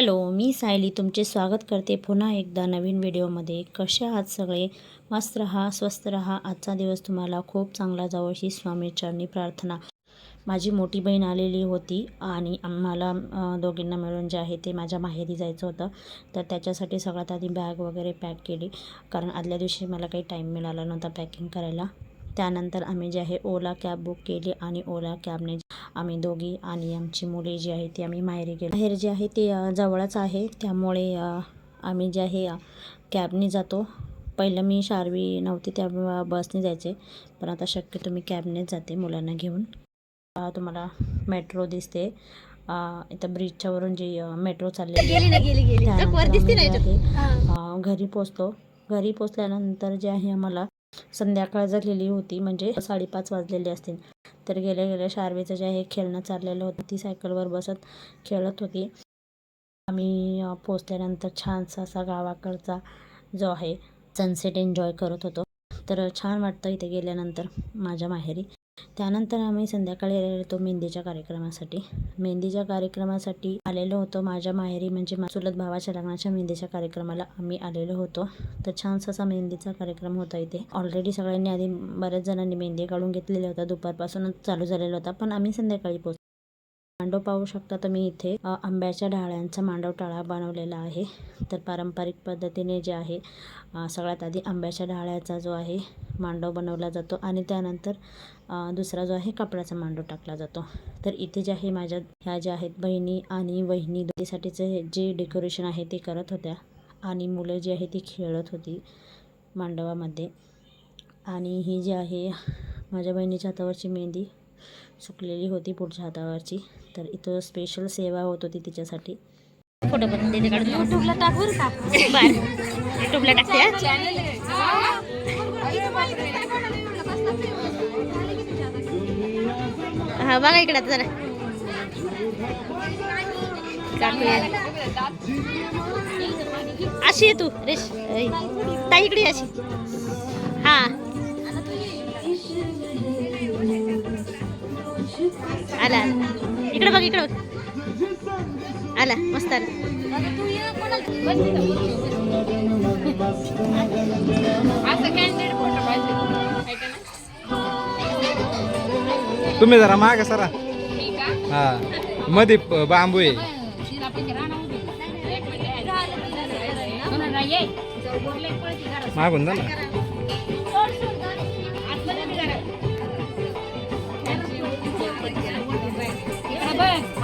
Hello मी सायली तुमचे स्वागत करते पुन्हा एकदा नवीन व्हिडिओमध्ये. कसे आहात सगळे? मस्त रहा स्वस्त रहा. आजचा दिवस तुम्हाला खूप चांगला जावं ही स्वामीचरणी प्रार्थना माझी मोठी बहीण आलेली होती आणि आम्हाला दोघींना मिळून जे आहे ते माझ्या माहेरी जायचं होतं. तर त्याच्यासाठी सगळ्यात आधी बॅग वगैरे पॅक केली. कारण आदल्या दिवशी मला काही टाईम मिळाला नव्हता पॅकिंग करायला. त्यानंतर आम्ही जे आहे ओला कॅब बुक केली आणि ओला कॅबने आम्ही दोघी आणि आमची मुले जी आहे ती आम्ही माहेरी गेलो. माहेर जे आहे ते जवळच आहे. त्यामुळे आम्ही जे आहे कॅबने जातो. पहिलं मी शारवी नव्हती त्या बसने जायचे. पण आता शक्यतो मी कॅबनेच जाते मुलांना घेऊन. तुम्हाला मेट्रो दिसते. इथं ब्रिजच्या वरून जी मेट्रो अ, घरी पोचलो घरी पोचल्यानंतर जे आहे आम्हाला संध्याकाळ झालेली होती म्हणजे साडेपाच वाजलेले असतील. तर गेल्या गेल्या शारवेचं जे आहे खेळणं चाललेलं होतं. ती सायकलवर बसत खेळत होती. आम्ही पोचल्यानंतर छानसा असा गावाकडचा जो आहे सनसेट एन्जॉय करत होतो. तर छान वाटतं इथे गेल्यानंतर माझ्या माहेरी. त्यानंतर आम्ही संध्याकाळी आलेलो होतो मेहंदीच्या कार्यक्रमासाठी. मेहंदीच्या कार्यक्रमासाठी आलेलो होतो माझ्या माहेरी म्हणजे चुलत भावाच्या लग्नाच्या मेहंदीच्या कार्यक्रमाला आम्ही आलेलो होतो. तर छानसा असा मेहंदीचा कार्यक्रम होता इथे. ऑलरेडी सगळ्यांनी आधी बऱ्याच जणांनी मेहंदी काढून घेतलेल्या होत्या. दुपारपासूनच चालू झालेला होता. पण आम्ही संध्याकाळी पोहोच मांडव पाहू शकता तुम्ही इथे. आंब्याच्या डाळ्यांचा मांडव टाळा बनवलेला आहे. तर पारंपरिक पद्धतीने जे आहे सगळ्यात आधी आंब्याच्या डाळ्याचा जो आहे मांडव बनवला जातो आणि त्यानंतर दुसरा जो आहे कापडाचा मांडव टाकला जातो. तर इथे जे आहे माझ्या ह्या ज्या आहेत बहिणी आणि वहिनी दोघीसाठीचे जे डेकोरेशन आहे ते करत होत्या. आणि मुलं जी आहे ती खेळत होती मांडवामध्ये. आणि ही जी आहे माझ्या बहिणीच्या हातावरची मेहंदी सुकलेली होती पुढच्या हातावरची. तर इथं स्पेशल सेवा होत होती तिच्यासाठी. फोटो पण देते काढून युट्यूबला टाक बरं युट्यूबला टाकते हा? बघा इकडे जरा. अशी आहे तू रेश. ताई इकडे अशी. हा. आला. इकडे बघ इकडे बघ. आला मस्त आला. तुम्ही जरा माग सरा. हा. मध्ये बांबू आहे. मागून जा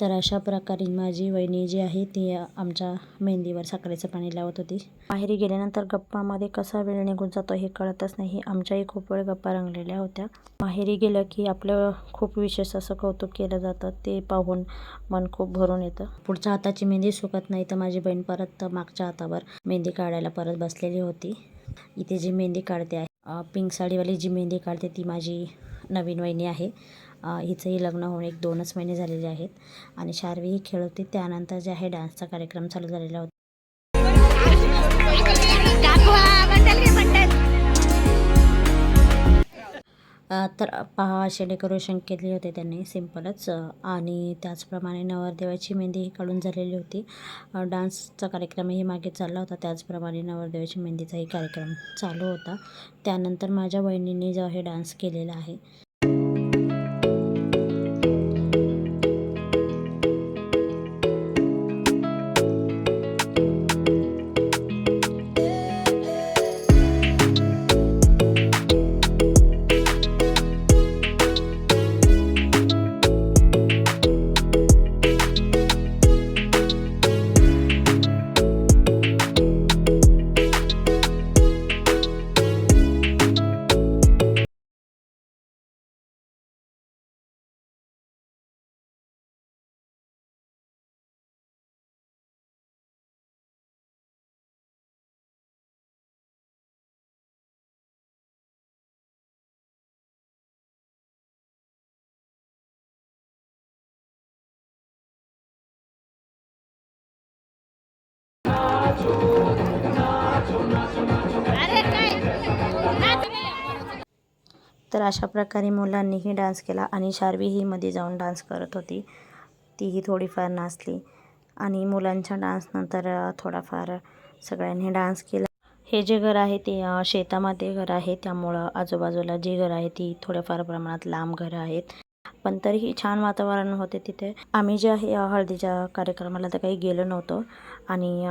तर अशा प्रकारे माझी वहिनी जी आहे ती आमच्या मेहंदीवर साखरेचं पाणी लावत होती. माहेरी गेल्यानंतर गप्पामध्ये कसा वेळ निघून जातो हे कळतच नाही. आमच्याही खूप वेळ गप्पा रंगलेल्या होत्या. माहेरी गेलं की आपलं खूप विशेष असं कौतुक केलं जातं. ते पाहून मन खूप भरून येतं. पुढच्या हाताची मेहंदी सुकत नाही तर माझी बहीण परत मागच्या हातावर मेहंदी काढायला परत बसलेली होती. इथे जी मेहंदी काढते आहे पिंक साडीवाली जी मेहंदी काढते ती माझी नवीन वहिनी आहे. हिचंही लग्न होऊन एक दोनच महिने झालेले आहेत. आणि शार्वी ही खेळ होती. त्यानंतर जे आहे डान्सचा कार्यक्रम चालू झालेला होता. तर पहा असे डेकोरेशन केले होते त्यांनी. सिम्पलच आणि त्याचप्रमाणे नवरदेवाची मेहंदी ही काढून झालेली होती. डान्सचा कार्यक्रमही मागे चालला होता. त्याचप्रमाणे नवरदेवाची मेहंदीचाही कार्यक्रम चालू होता. त्यानंतर माझ्या बहिणींनी जो आहे डान्स केलेला आहे. तर अशा प्रकारे मुलांनीही डान्स केला आणि शार्वीही मध्ये जाऊन डान्स करत होती. तीही थोडीफार नाचली आणि मुलांच्या डान्सनंतर थोडाफार सगळ्यांनी डान्स केला. हे जे घर आहे ते शेतामध्ये घर आहे. त्यामुळं आजूबाजूला जी घरं आहे ती थोड्याफार प्रमाणात लांब घरं आहेत. पण तरीही छान वातावरण होते तिथे. आम्ही जे आहे हळदीच्या कार्यक्रमाला तर काही गेलो नव्हतो. आणि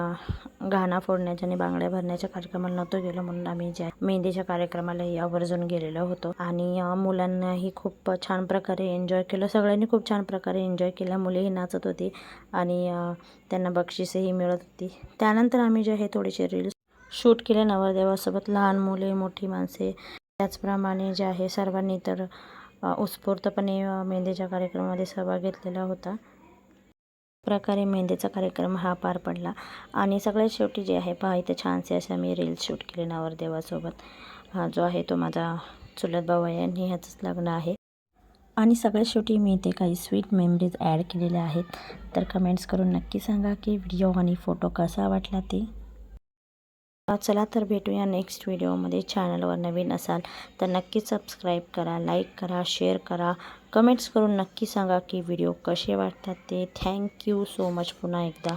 घाणा फोडण्याच्या आणि बांगड्या भरण्याच्या कार्यक्रमाला नव्हतो गेलो म्हणून आम्ही ज्या मेहंदीच्या कार्यक्रमालाही आवर्जून गेलेलो होतो. आणि मुलांनाही खूप छान प्रकारे एन्जॉय केलं. सगळ्यांनी खूप छान प्रकारे एन्जॉय केला. मुलेही नाचत होती. आणि त्यांना बक्षीसही मिळत होती. त्यानंतर आम्ही जे आहे थोडेसे रील्स शूट केले. नवरदेवासोबत लहान मुले मोठी माणसे. त्याचप्रमाणे जे आहे सर्वांनी तर उत्स्फूर्तपणे मेहंदीच्या कार्यक्रमामध्ये सहभाग घेतलेला होता. प्रकारे मेहंदीचा कार्यक्रम हा पार पडला. आणि सगळ्यात शेवटी जे आहे पहा इथं छानसे अशा मी रील्स शूट केले नवरदेवासोबत हा जो आहे तो माझा चुलत भाऊ आहे आणि ह्याचंच लग्न आहे. आणि सगळ्यात शेवटी मी इथे काही स्वीट मेमरीज ॲड केलेल्या आहेत. तर कमेंट्स करून नक्की सांगा की व्हिडिओ आणि फोटो कसा वाटला ते. चला तर भेटूया नेक्स्ट व्हिडिओमध्ये चॅनलवर नवीन असाल तर नक्की सबस्क्राईब करा लाईक करा शेअर करा. कमेंट्स करून नक्की सांगा की व्हिडिओ कसे वाटतात ते. थँक्यू सो मच पुन्हा एकदा.